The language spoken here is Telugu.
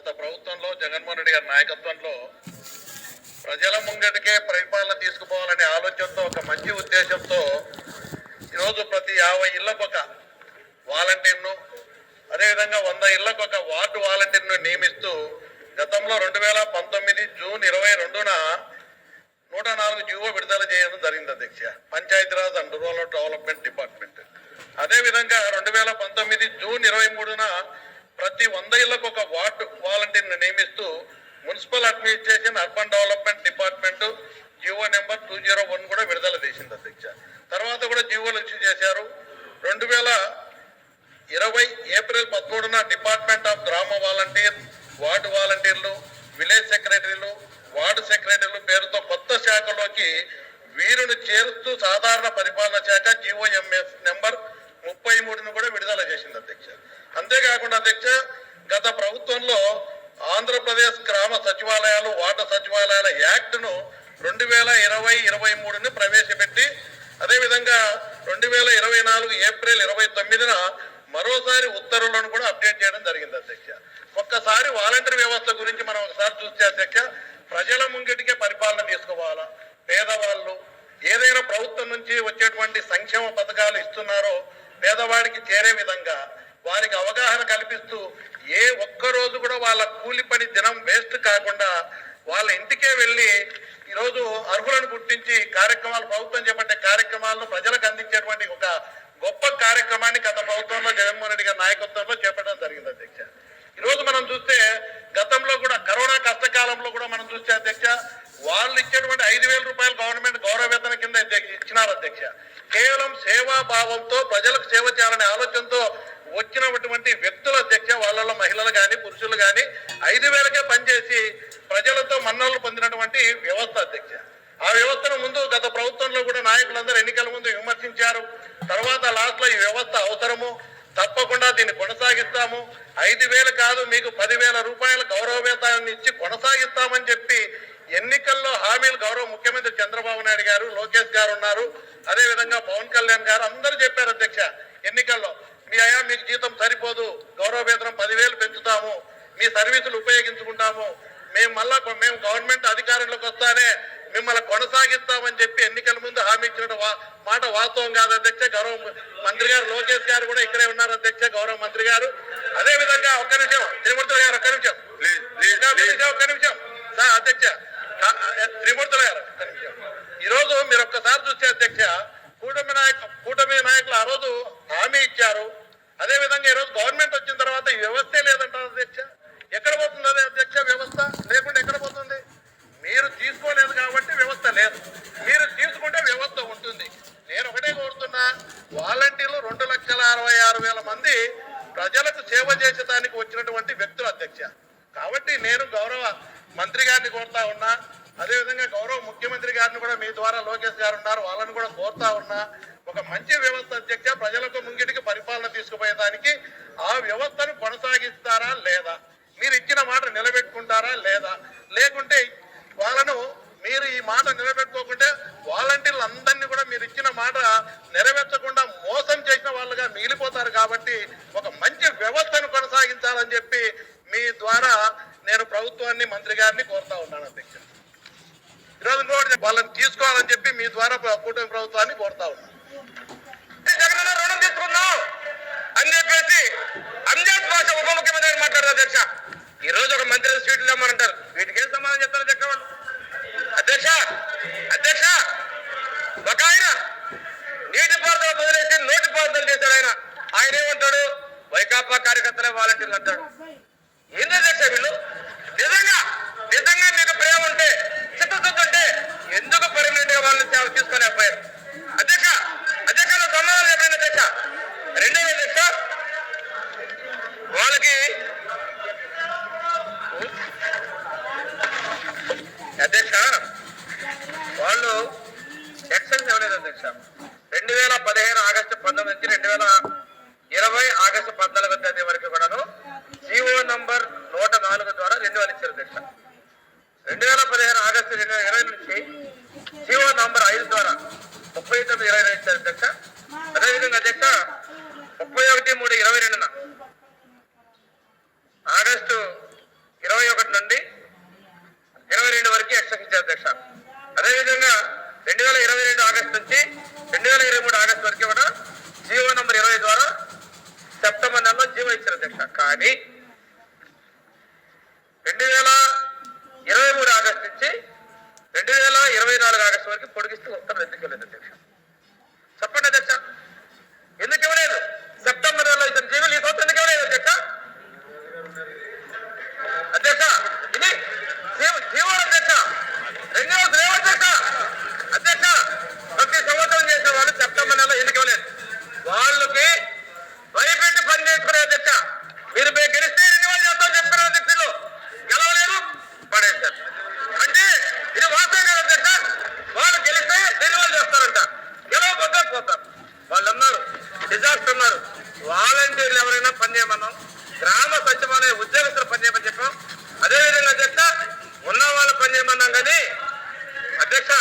గత ప్రభుత్వంలో జగన్మోహన్ రెడ్డి గారి నాయకత్వంలో ప్రజల ముంగటికే పరిపాలన తీసుకుపోవాలనే ఆలోచనతో ఒక మంచి ఉద్దేశంతో ఈరోజు ప్రతి యాభై ఇళ్ళకు ఒక వాలంటీర్ను అదేవిధంగా వంద ఇళ్ళకు ఒక వార్డు వాలంటీర్ను నియమిస్తూ గతంలో రెండు వేల పంతొమ్మిది జూన్ ఇరవై రెండున నూట నాలుగు జీవో విడుదల చేయడం జరిగింది అధ్యక్ష Panchayati Raj and rural development department అదే విధంగా రెండు వేల పంతొమ్మిది జూన్ ఇరవై మూడున ప్రతి వంద ఇళ్ళకు ఒక వార్డు వాలంటీర్ని నియమిస్తూ municipal administration urban development department GO number two zero one కూడా విడుదల చేసింది అధ్యక్ష తర్వాత కూడా జీవోలు ఇష్యూ చేశారు రెండు వేల ఇరవై ఏప్రిల్ పదమూడున డిపార్ట్మెంట్ ఆఫ్ గ్రామ వాలంటీర్ వార్డు వాలంటీర్లు విలేజ్ సెక్రటరీలు వార్డు సెక్రటరీలు పేరుతో కొత్త శాఖలోకి వీరును చేరుస్తూ సాధారణ పరిపాలన శాఖ జీవోఎంఎస్ నెంబర్ ముప్పై మూడును కూడా విడుదల చేసింది అధ్యక్ష. అంతేకాకుండా అధ్యక్ష గత ప్రభుత్వంలో ఆంధ్రప్రదేశ్ గ్రామ సచివాలయాలు వార్డు సచివాలయాల యాక్ట్ను రెండు వేల ఇరవై ఇరవై మూడుని ప్రవేశపెట్టి అదేవిధంగా రెండు వేల ఇరవై నాలుగు ఏప్రిల్ ఇరవై తొమ్మిదిన మరోసారి ఉత్తర్వులను కూడా అప్డేట్ చేయడం జరిగింది అధ్యక్ష. ఒక్కసారి వాలంటీర్ వ్యవస్థ గురించి మనం ఒకసారి చూస్తే అధ్యక్ష ప్రజల ముంగిటికే పరిపాలన తీసుకోవాలా? పేదవాళ్ళు ఏదైనా ప్రభుత్వం నుంచి వచ్చేటువంటి సంక్షేమ పథకాలు ఇస్తున్నారో పేదవాడికి చేరే విధంగా వారికి అవగాహన కల్పిస్తూ ఏ ఒక్క రోజు కూడా వాళ్ళ కూలి పని దినం వేస్ట్ కాకుండా వాళ్ళ ఇంటికే వెళ్ళి ఈరోజు అర్హులను గుర్తించి కార్యక్రమాలు ప్రభుత్వం చేపట్టే కార్యక్రమాలను ప్రజలకు అందించేటువంటి ఒక గొప్ప కార్యక్రమాన్ని గత ప్రభుత్వంలో జగన్మోహన్ రెడ్డి గారి నాయకత్వంలో చేపట్టడం జరిగింది అధ్యక్ష ఈ రోజు మనం చూస్తే గతంలో కూడా కరోనా కష్టకాలంలో కూడా మనం చూస్తే అధ్యక్ష వాళ్ళు ఇచ్చేటువంటి ఐదు వేల రూపాయలు గవర్నమెంట్ గౌరవ వేతన కింద ఇచ్చినారు అధ్యక్ష. కేవలం సేవా భావంతో ప్రజలకు సేవ చేయాలనే ఆలోచనతో వచ్చినటువంటి వ్యక్తుల అధ్యక్ష వాళ్ళలో మహిళలు కానీ పురుషులు కానీ ఐదు వేలకే పనిచేసి ప్రజలతో మన్నలు పొందినటువంటి వ్యవస్థ అధ్యక్ష. ఆ వ్యవస్థను ముందు గత ప్రభుత్వంలో కూడా నాయకులందరూ ఎన్నికల ముందు విమర్శించారు. తర్వాత లాస్ట్లో ఈ వ్యవస్థ అవసరము. తప్పకుండా దీన్ని కొనసాగిస్తాము. ఐదు వేలు కాదు మీకు పదివేల రూపాయల గౌరవ వేతనాన్ని ఇచ్చి కొనసాగిస్తామని చెప్పి ఎన్నికల్లో హామీలు గౌరవ ముఖ్యమంత్రి చంద్రబాబు నాయుడు గారు లోకేష్ గారు ఉన్నారు. అదే విధంగా పవన్ కళ్యాణ్ గారు అందరూ చెప్పారు అధ్యక్ష ఎన్నికల్లో మీ అయ్యా మీకు జీతం సరిపోదు గౌరవ వేతనం పదివేలు పెంచుతాము మీ సర్వీసులు ఉపయోగించుకుంటాము మేము మళ్ళా మేము గవర్నమెంట్ అధికారంలోకి వస్తానే మిమ్మల్ని కొనసాగిస్తామని చెప్పి ఎన్నికల ముందు హామీ ఇచ్చిన మాట వాస్తవం కాదు అధ్యక్ష. గౌరవ మంత్రి గారు లోకేష్ గారు కూడా ఇక్కడే ఉన్నారు అధ్యక్ష గౌరవ మంత్రి గారు. అదే విధంగా ఒక్క నిమిషం త్రిమూర్తులు గారు ఒక్క నిమిషం. ఒక్క నిమిషం, ఒక్క నిమిషం. సార్ అధ్యక్ష ఆ, త్రిమూర్తులు గారు. ఈరోజు మీరు ఒక్కసారి చూస్తే అధ్యక్ష కూటమి నాయక కూటమి నాయకులు ఆ రోజు హామీ ఇచ్చారు. అదే విధంగా ఈ రోజు గవర్నమెంట్ వచ్చిన తర్వాత ఈ వ్యవస్థే లేదంటారు అధ్యక్ష? ఎక్కడ పోతుంది అదే అధ్యక్ష వ్యవస్థ? లేకుండా ఎక్కడ పోతుంది? మీరు తీసుకోలేదు కాబట్టి వ్యవస్థ లేదు. మీరు తీసుకుంటే వ్యవస్థ ఉంటుంది. నేను ఒకటే కోరుతున్నా వాలంటీర్లు రెండు లక్షల అరవై ఆరు వేల మంది ప్రజలకు సేవ చేసేదానికి వచ్చినటువంటి వ్యక్తులు అధ్యక్ష. కాబట్టి నేను గౌరవ మంత్రి గారిని కోరుతా ఉన్నా అదేవిధంగా గౌరవ ముఖ్యమంత్రి గారిని కూడా మీ ద్వారా లోకేష్ గారు ఉన్నారు వాళ్ళని కూడా కోరుతా ఉన్నా ఒక మంచి వ్యవస్థ అధ్యక్ష ప్రజలకు ముంగిటికి పరిపాలన తీసుకుపోయేదానికి ఆ వ్యవస్థను కొనసాగిస్తారా లేదా? మీరు ఇచ్చిన మాట నిలబెట్టుకుంటారా లేదా? లేకుంటే వాళ్ళను మీరు ఈ మాట నిలబెట్టుకోకుంటే వాలంటీర్లు అందరినీ కూడా మీరు ఇచ్చిన మాట నెరవేర్చకుండా మోసం చేసిన వాళ్ళుగా మిగిలిపోతారు కాబట్టి ఒక మంచి వ్యవస్థను కొనసాగించాలని చెప్పి మీ ద్వారా నేను ప్రభుత్వాన్ని మంత్రి గారిని కోరుతా ఉన్నాను అధ్యక్ష. ఈరోజు నోటి వాళ్ళని తీసుకోవాలని చెప్పి మీ ద్వారా కూటమి ప్రభుత్వాన్ని కోరుతా ఉన్నాను. రుణం తీసుకుందాం అని చెప్పేసి అంజాద్ భాష ఉప ముఖ్యమంత్రి మాట్లాడారు అధ్యక్ష. ఈ రోజు ఒక మంత్రి సీట్లు తెమ్మంటారు వీటికి ఏం సమాధానం చెప్తారు అధ్యక్ష వాళ్ళు? అధ్యక్ష అధ్యక్ష ఒక ఆయన నీటి పారుదల వదిలేసి నోటి పారుదల చేశాడు ఆయన. ఆయన ఏమంటాడు? వైకాపా కార్యకర్తలే వాలంటీర్లు అంటాడు. ఏందో అధ్యక్ష వీళ్ళు? నిజంగా నిజంగా మీకు ప్రేమ ఉంటే చిత్తశుద్ధి ఉంటే ఎందుకు పర్మనెంట్గా వాళ్ళని సేవ పోయారు పథకాలు ఇచ్చారు రెండు వేల పదిహేను ఆగస్టు రెండు వేల ఇరవై నుంచి జీవో నంబర్ ఐదు ద్వారా ముప్పై తొమ్మిది ఇరవై రెండు ఇచ్చారు అధ్యక్ష. అదేవిధంగా అధ్యక్ష ముప్పై ఒకటి మూడు ఇరవై రెండున ఆగస్టు ఇరవై ఒకటి నుండి ఇరవై రెండు వరకు ఎక్స్టెన్షన్ అధ్యక్ష. అదేవిధంగా రెండు వేల ఇరవై రెండు ఆగస్టు నుంచి రెండు వేల ఇరవై మూడు ఆగస్టు వరకు కూడా జీవో నంబర్ ఇరవై ద్వారా సెప్టెంబర్ నెలలో జీవో ఇచ్చారు అధ్యక్ష. కానీ రెండు వేల ఇరవై మూడు ఆగస్టు నుంచి రెండు వేల ఇరవై నాలుగు ఆగస్టు వరకు పొడిగిస్తూ ఉత్తర్వులు ఎందుకు ఇవ్వలేదు అధ్యక్ష. చెప్పండి అధ్యక్ష. ఎందుకు ఇవ్వలేదు సెప్టెంబర్ నెలలో ఇతని జీవులు ఈ సంవత్సరం ఎందుకు ఇవ్వలేదు అధ్యక్ష అధ్యక్ష ఇది జీవ- జీవోలు అధ్యక్ష రెన్యూవల్స్ లేవు అధ్యక్ష అధ్యక్ష ప్రతి సంవత్సరం చేసే వాళ్ళు సెప్టెంబర్ నెలలో ఎందుకు ఇవ్వలేదు వాళ్ళకి భయపెట్టి పని చేసుకునే అధ్యక్ష మీరు మేము గెలిస్తే రెన్యువల్ చేస్తామని చెప్తున్నారు అధ్యక్షులు గెలవలేదు పడేశారు అంటే ఇది వాస్తవం కాదు అధ్యక్ష వాళ్ళు గెలిస్తే రెన్యువల్ చేస్తారంట గెలవకపోతే పోతారు వాళ్ళు అన్నారు డిజాస్టర్ ఉన్నారు వాలంటీర్లు ఎవరైనా పని చేయమన్నాం గ్రామ సచివాలయ ఉద్యోగస్తులు పని చేయమని చెప్పాం అదేవిధంగా అధ్యక్ష ఉన్న వాళ్ళు పనిచేయమన్నాం కానీ అధ్యక్ష